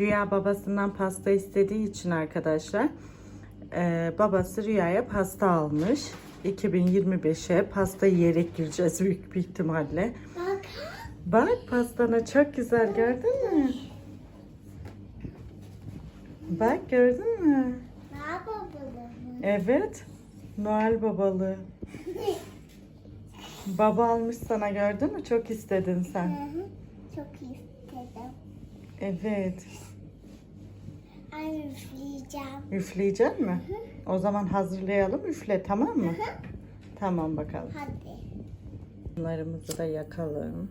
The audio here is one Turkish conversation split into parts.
Rüya babasından pasta istediği için arkadaşlar e, babası Rüya'ya pasta almış. 2025'e pasta yiyerek gireceğiz büyük bir ihtimalle. Bak. Bak pastana çok güzel gördün mü? Bak gördün mü? Ne yapalım? Evet. Noel babalı. Baba almış sana gördün mü? Çok istedin sen. Hı hı. Çok istedim. Evet. Ay üfleyeceğim. Üfleyecek mi? O zaman hazırlayalım üfle tamam mı? Tamam bakalım. Hadi. Bunlarımızı da yakalım.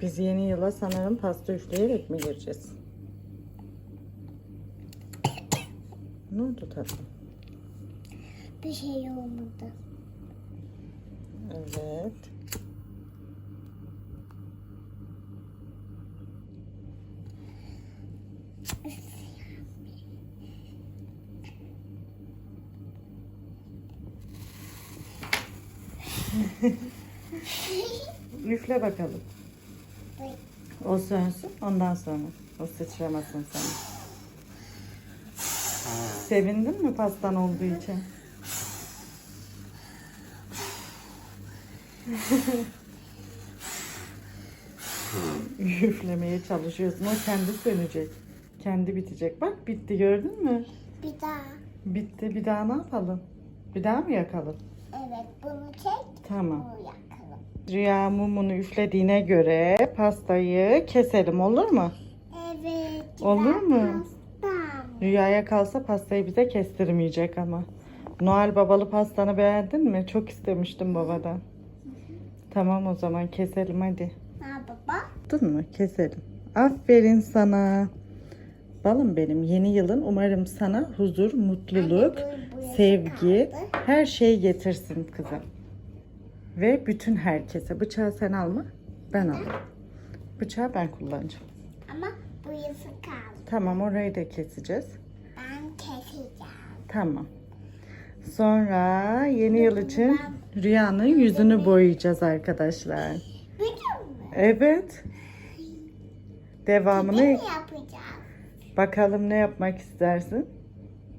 Biz yeni yıla sanırım pasta üfleyerek mi gireceğiz? Ne oldu tatlım? Bir şey olmadı. Evet. Üfle bakalım. Bak. O sönsün ondan sonra. O sıçramasın sana. Sevindin mi pastan olduğu için? Üflemeye çalışıyorsun. O kendi sönecek. Kendi bitecek. Bak bitti gördün mü? Bir daha. Bitti. Bir daha ne yapalım? Bir daha mı yakalım? Evet bunu çek. Tamam. Bunu yakalım. Rüya mumunu üflediğine göre pastayı keselim olur mu? Evet. Olur mu? pastam. Rüyaya kalsa pastayı bize kestirmeyecek ama. Noel babalı pastanı beğendin mi? Çok istemiştim babadan. Tamam o zaman keselim hadi. Ne baba? Tuttun mu? Keselim. Aferin sana. Balım benim yeni yılın umarım sana huzur, mutluluk, sevgi, her şeyi getirsin kızım. Ve bütün herkese. Bıçağı sen alma, ben alayım. Bıçağı ben kullanacağım. Ama bu yazı kaldı. Tamam orayı da keseceğiz. Ben keseceğim. Tamam. Sonra yeni yıl için Rüya'nın yüzünü boyayacağız arkadaşlar. Evet. Devamını Ne yapacağım? Bakalım ne yapmak istersin?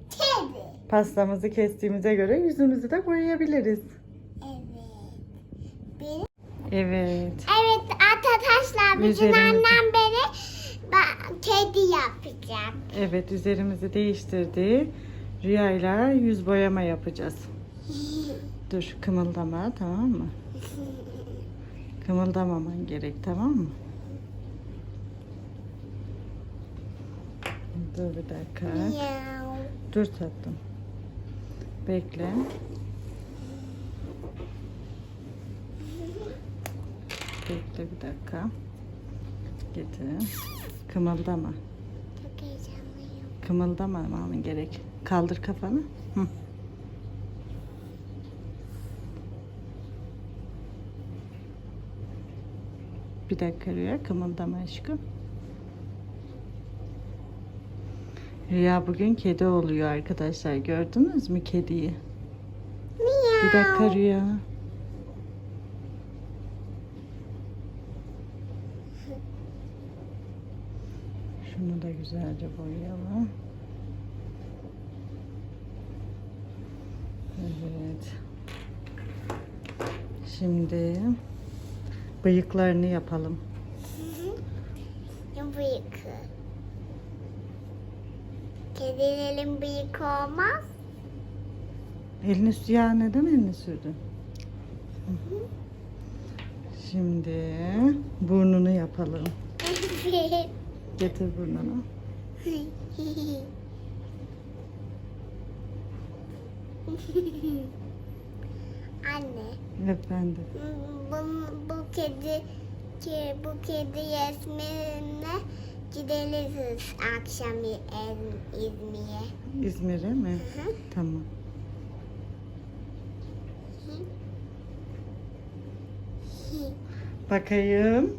Kedi. Pastamızı kestiğimize göre yüzümüzü de boyayabiliriz. Evet. Bir... Evet. Evet arkadaşlar bütün Üzerimize- annem beni ben kedi yapacağım. Evet üzerimizi değiştirdi. Rüyayla yüz boyama yapacağız. Dur kımıldama tamam mı? Kımıldamaman gerek tamam mı? Dur bir dakika. Dur tatlım. Bekle. Bekle bir dakika. Getir. Kımıldama. Çok heyecanlıyım. Kımıldamaman gerek. Kaldır kafanı. Hı. Bir dakika Rüya kımıldama aşkım. Rüya bugün kedi oluyor arkadaşlar. Gördünüz mü kediyi? Miau. Bir dakika Rüya. Şunu da güzelce boyayalım. Evet. Şimdi bıyıklarını yapalım. Bıyık. Kedilerin bıyık olmaz. Elini suya neden elini sürdün? Şimdi burnunu yapalım. Getir burnunu. Anne, Efendim. bu, bu kedi ki bu kedi resmine gideriz akşam İz- İzmir'e. İzmir'e mi? Hı. Tamam. Bakayım.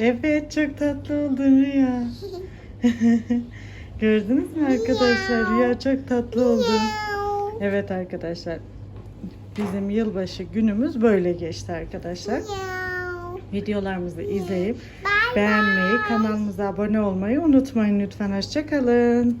Evet çok tatlı oldun Rüya. Gördünüz mü arkadaşlar? Rüya çok tatlı oldu. Evet arkadaşlar. Bizim yılbaşı günümüz böyle geçti arkadaşlar. Videolarımızı izleyip beğenmeyi, kanalımıza abone olmayı unutmayın lütfen. Hoşçakalın.